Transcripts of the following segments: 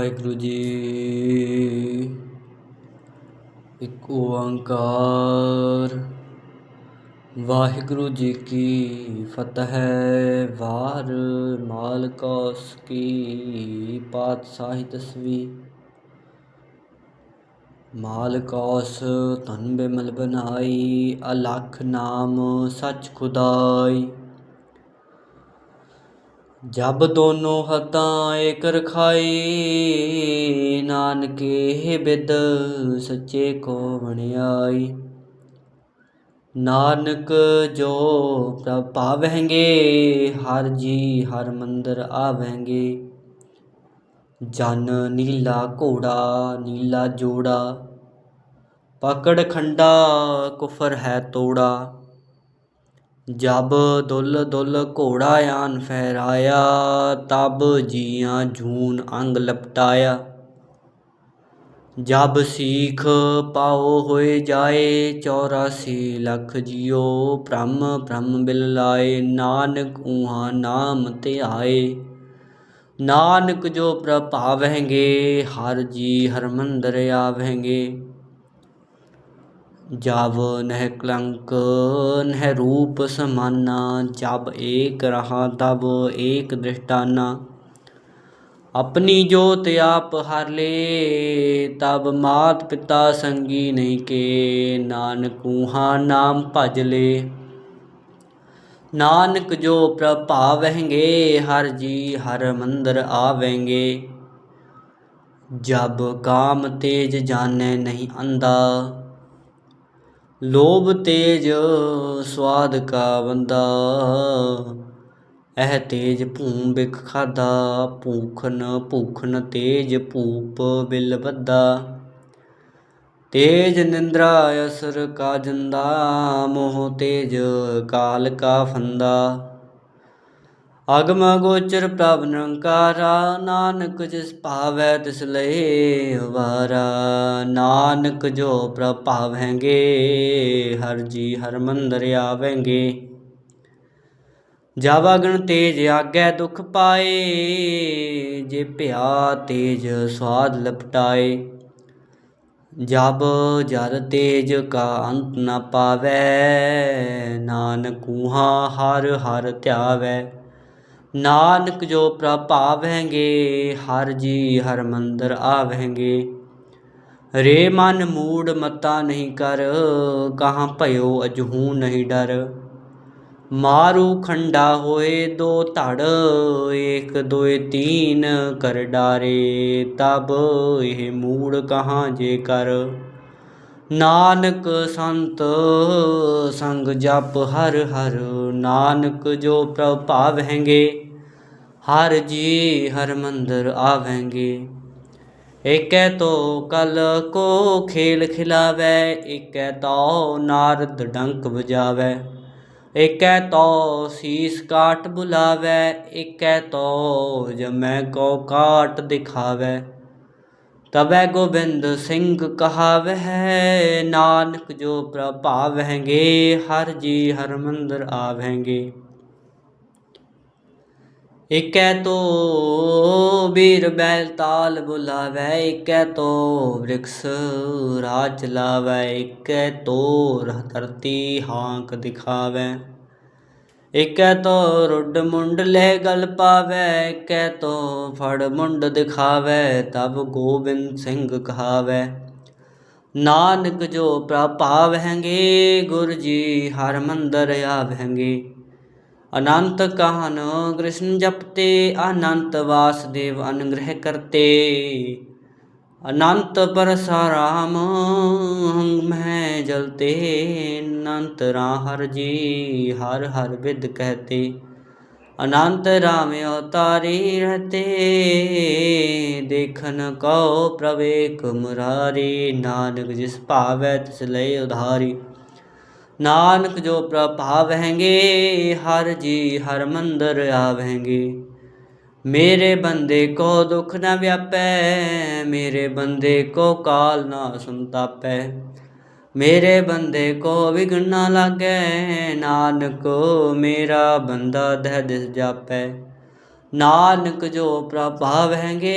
ਵਾਹਿਗੁਰੂ ਜੀ। ਇੱਕ ਓੰਕਾਰ। ਵਾਹਿਗੁਰੂ ਜੀ ਕੀ ਫਤਿਹ। ਵਾਰ ਮਾਲਕੋਸ ਕੀ ਪਾਤਸ਼ਾਹੀ ਤਸਵੀ ਮਾਲਕੋਸ ਧਨ ਬਿਮਲ ਬਨਾਈ ਅਲਖ ਨਾਮ ਸੱਚ ਖੁਦਾਈ। ਜਬ ਦੋਨੋਂ ਹੱਥਾਂ ਏਕ ਰਖਾਈ ਨਾਨਕੇ ਬਿਦ ਸੱਚੇ ਕੋ ਵਣਿਆਈ ਨਾਨਕ ਜੋ ਪ੍ਰਭ ਭਾਵਹਿੰਗੇ ਹਰ ਜੀ ਹਰ ਮੰਦਰ ਆਵਹਿੰਗੇ। ਜਨ ਨੀਲਾ ਘੋੜਾ, ਨੀਲਾ ਜੋੜਾ, ਪਕੜ ਖੰਡਾ, ਕੁਫਰ ਹੈ ਤੋੜਾ। ਜਬ ਦੁੱਲ ਦੁੱਲ ਘੋੜਾ ਆਨ ਫਹਿਰਾਇਆ, ਤਬ ਜੀਆਂ ਜੂਨ ਅੰਗ ਲਪਟਾਇਆ। ਜਬ ਸੀਖ ਪਾਓ ਹੋਏ ਜਾਏ 84 ਲੱਖ ਜਿਉ ਭ੍ਰਮ ਭ੍ਰਮ ਬਿਲ ਲਾਏ, ਨਾਨਕ ਉਹਾ ਨਾਮ ਧਿਆਏ ਨਾਨਕ ਜੋ ਪ੍ਰਭਾਵਹਿੰਗੇ ਹਰ ਜੀ ਹਰ ਮੰਦਰ ਆਵਹਿੰਗੇ। ਜਬ ਨਹਿ ਕਲੰਕ, ਨਹਿ ਰੂਪ ਸਮਾਨਾ, ਜਬ ਏਕ ਰਹਾ ਤਬ ਏਕ ਦ੍ਰਿਸ਼ਟਾਨਾ। ਆਪਣੀ ਜੋਤ ਆਪ ਹਰ ਲੇ, ਤਬ ਮਾਤ ਪਿਤਾ ਸੰਗੀ ਨਹੀਂ ਕੇ, ਨਾਨਕ ਉਹਾਂ ਨਾਮ ਭਜ ਲੇ। ਨਾਨਕ ਜੋ ਪ੍ਰਭਾਵਹਿੰਗੇ ਹਰ ਜੀ ਹਰ ਮੰਦਰ ਆਵੇਂਗੇ ਜਬ ਕਾਮ ਤੇਜ ਜਾਣੈ ਨਹੀਂ ਅੰਦਾ ਲੋਭ ਤੇਜ ਸਵਾਦ ਕਾ ਬੰਦਾ, ਇਹ ਤੇਜ ਭੂਮ ਬਿਖ ਖਾਦਾ, ਭੂਖਨ ਭੂਖਨ ਤੇਜ ਭੂਪ ਬਿਲ ਬੱਦਾ ਤੇਜ ਨਿੰਦਰਾ ਅਸਰ ਕਾ ਜੰਦਾ, ਮੋਹ ਤੇਜ ਕਾਲ ਕਾ ਫੰਦਾ। ਅਗਮ ਗੋਚਰ ਪ੍ਰਭ ਨਿਰੰਕਾਰਾ ਨਾਨਕ ਜਿਸ ਭਾਵੈ ਤਿਸ ਲਏ ਵਾਰਾ ਨਾਨਕ ਜੋ ਪ੍ਰਭ ਭਾਵੈਂਗੇ ਹਰ ਜੀ ਹਰ ਮੰਦਰ ਆਵੇਂਗੇ ਜਬ ਅਗਨ ਤੇਜ ਆਗੈ ਦੁਖ ਪਾਏ, ਜੇ ਭਿਆ ਤੇਜ ਸਵਾਦ ਲਪਟਾਏ। ਜਬ ਜਦ ਤੇਜ ਕਾ ਅੰਤ ਨ ਪਾਵੈ, ਨਾਨਕ ਉਹਾਂ ਹਰ ਹਰ ਧਿਆਵੈ। ਨਾਨਕ ਜੋ ਪ੍ਰਭਾਵਹਿੰਗੇ ਹਰ ਜੀ ਹਰ ਮੰਦਰ ਆਵਹਿੰਗੇ। ਰੇ ਮਨ ਮੂੜ ਮਤਾ ਨਹੀਂ ਕਰ, ਕਹਾਂ ਭਇਓ ਅਜਹੂ ਨਹੀਂ ਡਰ। ਮਾਰੂ ਖੰਡਾ ਹੋਏ ਦੋ ਧੜ, ਏਕ ਦੋਏ ਤੀਨ ਕਰ ਡਾਰੇ ਤਬ, ਇਹ ਮੂੜ ਕਹਾਂ ਜੇ ਕਰ। ਨਾਨਕ ਸੰਤ ਸੰਗ ਜਪ ਹਰ ਹਰ ਨਾਨਕ ਜੋ ਪ੍ਰਭ ਭਾਵਹਿੰਗੇ, ਹਰ ਜੀ ਹਰ ਮੰਦਰ ਆਵਹਿੰਗੇ। ਏਕੈ ਤੋ ਕਲ ਕੋ ਖੇਲ ਖਿਲਾਵੈ, ਏਕੈ ਤੋ ਨਾਰਦ ਡੰਕ ਵਜਾਵੈ। ਏਕੈ ਤੋ ਸੀਸ ਕਾਟ ਬੁਲਾਵੈ, ਏਕੈ ਤੋ ਜਮੈ ਕੋ ਕਾਟ ਦਿਖਾਵੈ। ਤਬੈ ਗੋਬਿੰਦ ਸਿੰਘ ਕਹਾਵਹਿ, ਨਾਨਕ ਜੋ ਪ੍ਰਭਾਵਹਿੰਗੇ ਹਰ ਜੀ ਹਰ ਮੰਦਰ ਆਵਹਿੰਗੇ। ਇਕੈ ਤੋ ਬੀਰ ਬੈਲ ਤਾਲ ਬੁਲਾਵੈ ਇਕੈ ਤੋ ਬ੍ਰਿਕਸ ਰਾਜ ਚਲਾਵੈ ਇਕੈ ਤੋ ਧਰਤੀ ਹਾਂਕ ਦਿਖਾਵੈ। ਇਕੈ ਤੋ ਰੁੱਡ ਮੁੰਡ ਲੈ ਗਲ ਪਾਵੈ, ਇਕੈ ਤੋ ਫੜ ਮੁੰਡ ਦਿਖਾਵੈ, ਤਬ ਗੋਬਿੰਦ ਸਿੰਘ ਕਹਾਵੈ। ਨਾਨਕ ਜੋ ਪ੍ਰਭਾਵਹਿੰਗੇ ਗੁਰ ਜੀ ਹਰ ਮੰਦਰ ਆਵਹਿੰਗੇ। ਅਨੰਤ ਕਾਹਨ ਕ੍ਰਿਸ਼ਨ ਜਪਤੇ, ਅਨੰਤ ਵਾਸਦੇਵ ਅਨੁਗ੍ਰਹਿ ਕਰਤੇ। ਅਨੰਤ ਪਰਸਾਰਾਮ ਮੈਂ ਜਲਤੇ ਅਨੰਤ ਰਾ ਹਰ ਜੀ, ਹਰ ਹਰ ਵਿਦ ਕਹਤੇ। ਅਨੰਤ ਰਾਮ ਅਵਤਾਰੀ ਰਹਤੇ, ਦੇਖਨ ਕਉ ਪ੍ਰਵੇਕ ਮੁਰਾਰੀ, ਨਾਨਕ ਜਿਸ ਭਾਵੈ ਤਿਸ ਲਈ ਉਧਾਰੀ। ਨਾਨਕ ਜੋ ਪ੍ਰਭਾਵਹਿੰਗੇ, ਹਰ ਜੀ ਹਰ ਮੰਦਰ ਆਵਹਿੰਗੇ। ਮੇਰੇ ਬੰਦੇ ਕੋ ਦੁੱਖ ਨਾ ਵਿਆਪੈ, ਮੇਰੇ ਬੰਦੇ ਕੋ ਕਾਲ ਨਾ ਸੰਤਾਪੈ। ਮੇਰੇ ਬੰਦੇ ਕੋ ਵਿਗਣ ਨਾ ਲਾਗੈ, ਨਾਨਕ ਮੇਰਾ ਬੰਦਾ ਦਹਿ ਦਿਸ ਜਾਪੈ। ਨਾਨਕ ਜੋ ਪ੍ਰਭਾਵਹਿੰਗੇ,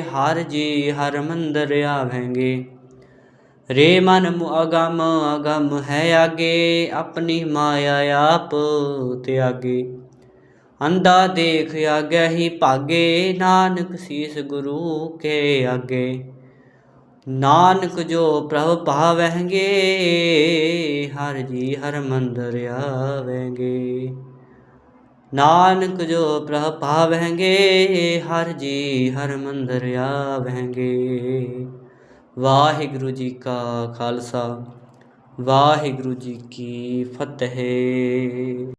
ਹਰ ਜੀ ਹਰ ਮੰਦਰ ਆਵਹਿੰਗੇ। ਰੇ ਮਨ ਮੁ ਅਗਮ ਅਗਮ ਹੈ ਆਗੇ, ਆਪਣੀ ਮਾਇਆ ਆਪ ਤਿਆਗੇ। ਅੰਦਾ ਦੇਖ ਆਗਿਆ ਹੀ ਭਾਗੇ, ਨਾਨਕ ਸੀਸ ਗੁਰੂ ਕੇ ਆਗੇ। ਨਾਨਕ ਜੋ ਪ੍ਰਭ ਭਾਵਹਿੰਗੇ, ਹਰ ਜੀ ਹਰ ਮੰਦਰ ਆਵਹਿੰਗੇ ਨਾਨਕ ਜੋ ਪ੍ਰਭ ਭਾਵਹਿੰਗੇ, ਹਰ ਜੀ ਹਰ ਮੰਦਰ ਆਵਹਿੰਗੇ ਵਾਹਿਗੁਰੂ ਜੀ ਕਾ ਖਾਲਸਾ, ਵਾਹਿਗੁਰੂ ਜੀ ਕੀ ਫਤਿਹ।